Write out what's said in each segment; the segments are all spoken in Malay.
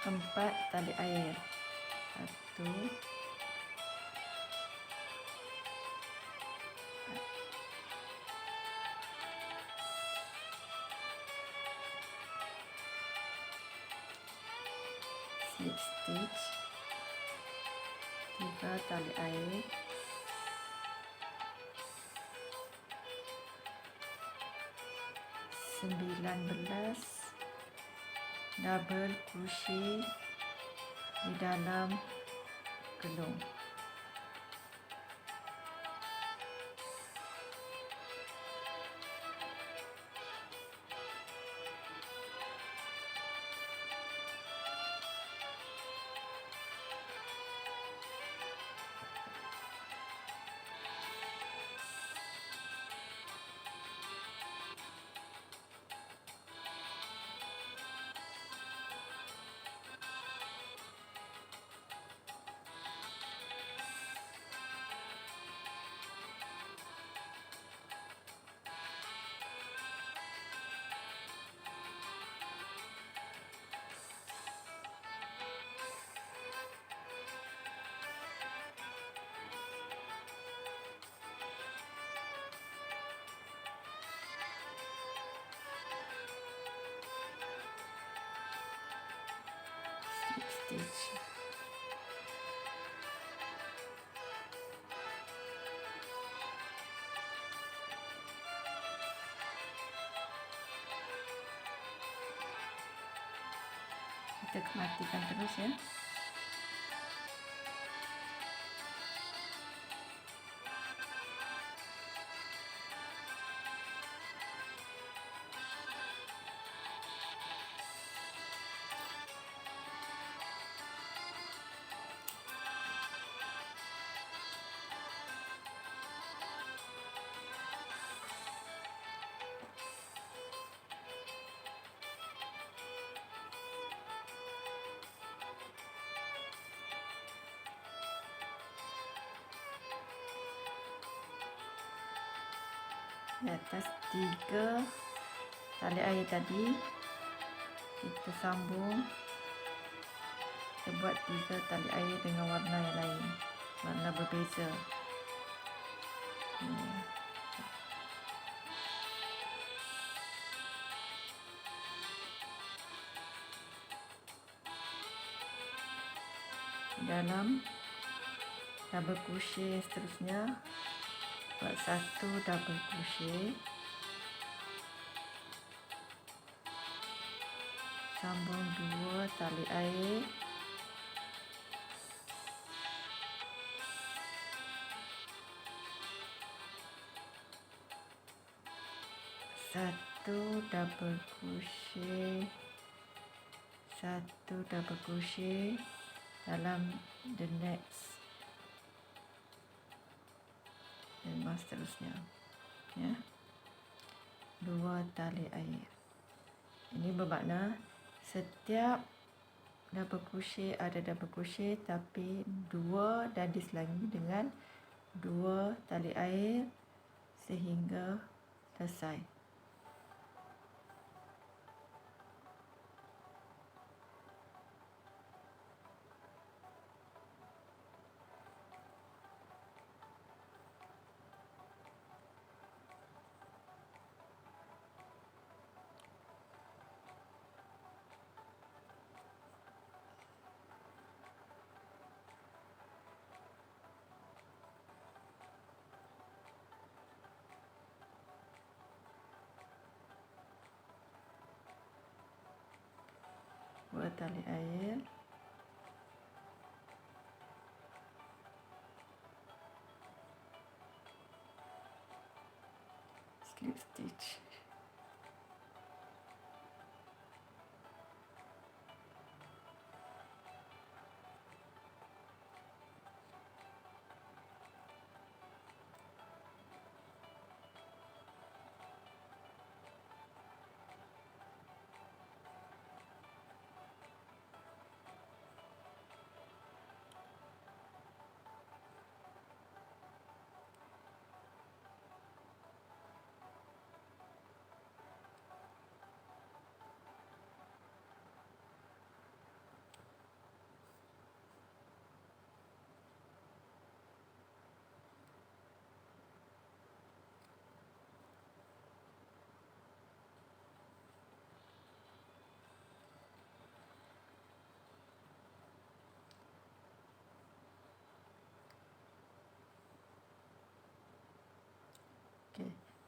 empat tali air. Satu. Slip stitch. Tiga tali air. Sembilan belas double crochet di dalam gelung kita matikan terus ya di atas tiga tali air tadi. Kita sambung. Kita buat tiga tali air dengan warna yang lain. Warna berbeza. Hmm. dalam double crochet seterusnya satu double crochet. Sambung dua tali air. Satu double crochet. Satu double crochet. Dalam the next dan seterusnya ya. Dua tali air. Ini bermakna setiap double crochet ada double crochet tapi dua dan diselangi dengan dua tali air sehingga selesai tali air. Slip stitch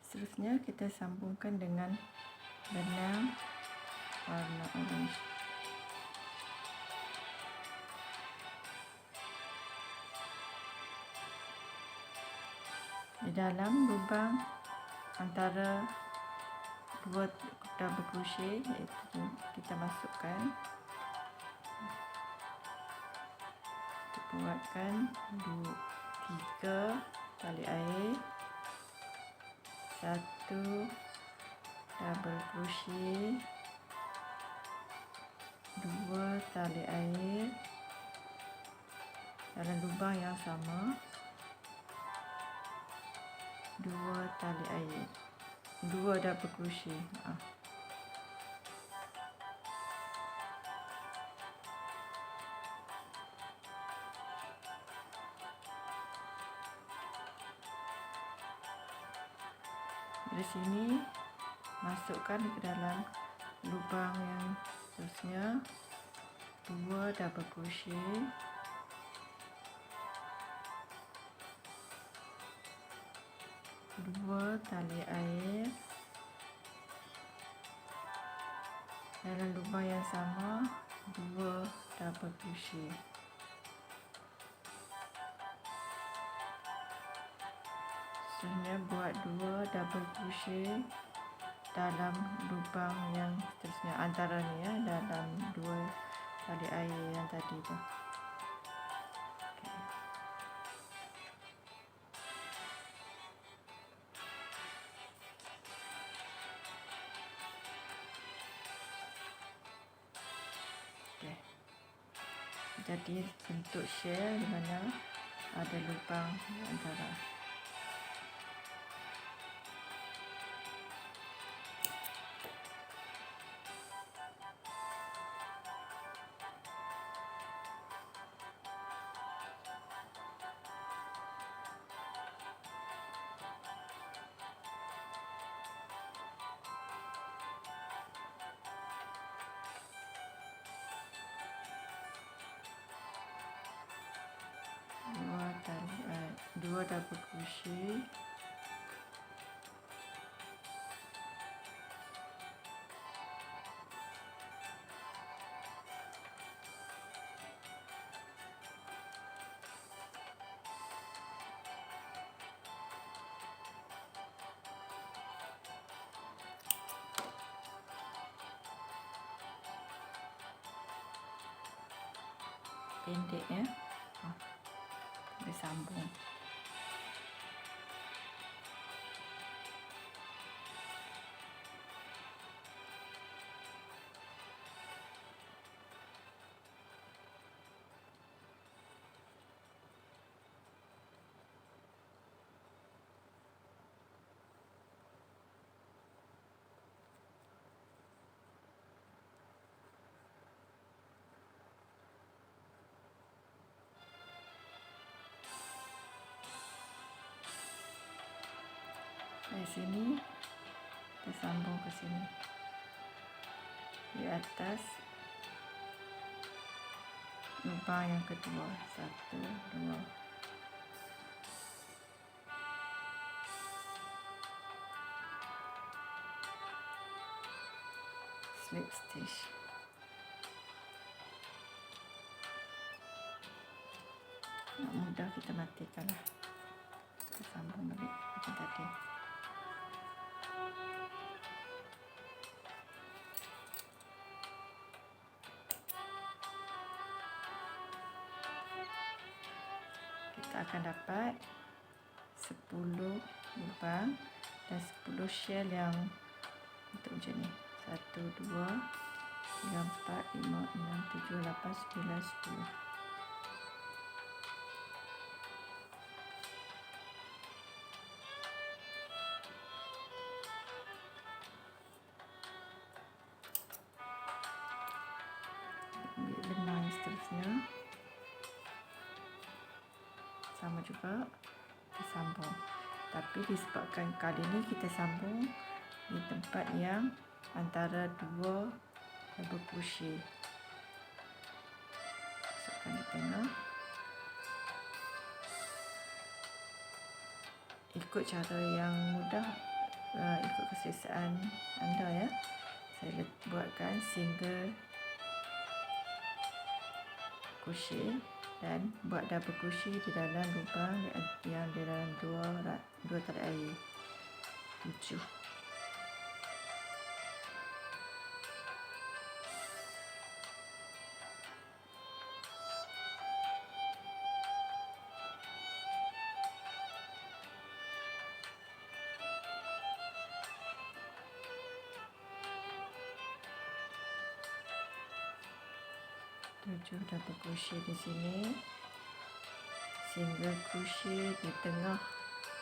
seterusnya kita sambungkan dengan benang warna orange. Di dalam lubang antara dua double crochet iaitu kita masukkan kita buatkan dua tiga tali air satu. Double crochet dua tali air. Dalam lubang yang sama. Dua tali air. Dua double crochet maaf sini masukkan ke dalam lubang yang seterusnya. Dua double crochet. Dua tali air. Dalam lubang yang sama dua double crochet dua double crochet dalam lubang yang seterusnya. Antara ni ya dalam dua tali air yang tadi tu. Jadi bentuk shell di mana ada lubang antara dua double crochet pendek ya. Ha. Bersambung. Dari sini. Kita sambung ke sini. Di atas. Lubang yang kedua. Satu dua. Slip stitch. Mudah kita matikan lah. Kita sambung balik macam tadi kita akan dapat 10 lubang dan 10 shell yang untuk macam ni. 1, 2, 3, 4, 5, 6, 7, 8, 9, 10 juga kita sambung. Tapi disebabkan kali ini kita sambung di tempat yang antara dua double crochet masukkan di tengah ikut cara yang mudah uh, ikut keselesaan anda ya. Saya buatkan single crochet dan buat double crochet di dalam lubang yang di dalam dua dua tali air. Tujuh tujuh double crochet di sini. Single crochet di tengah.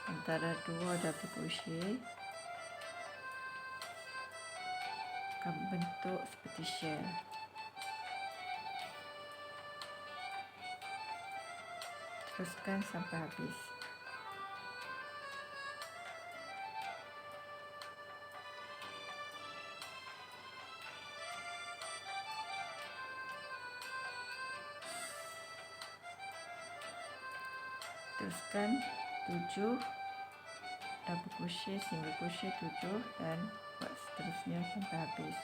Antara dua double crochet akan bentuk seperti shell. Teruskan sampai habis teruskan 7 double crochet single crochet 7 dan buat seterusnya sampai habis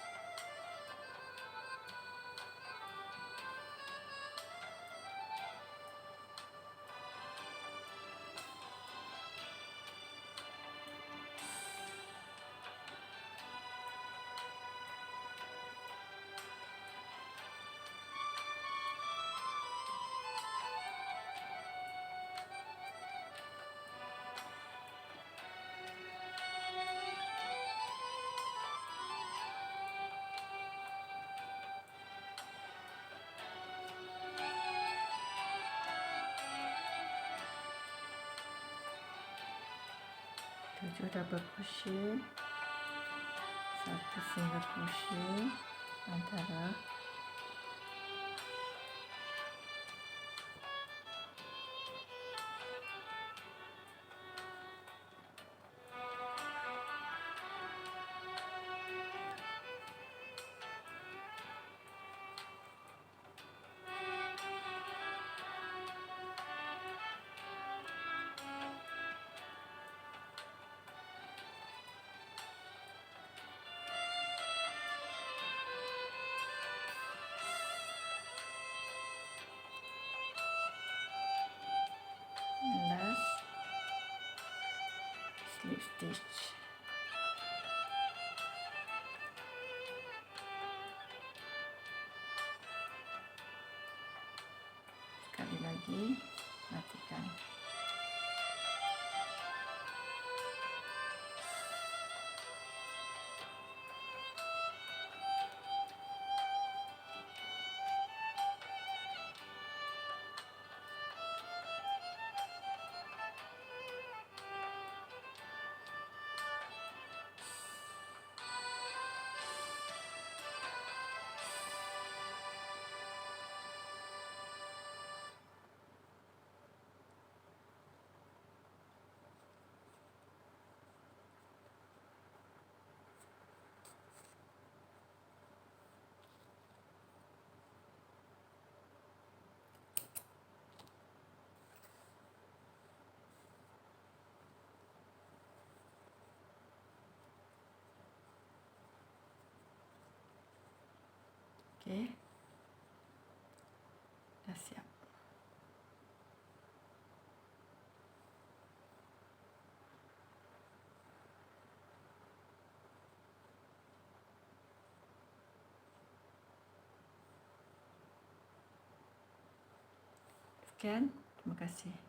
tujuh double crochet satu single crochet antara slip stitch sekali lagi matikan Okey. Dah siap. Sekian. Terima kasih.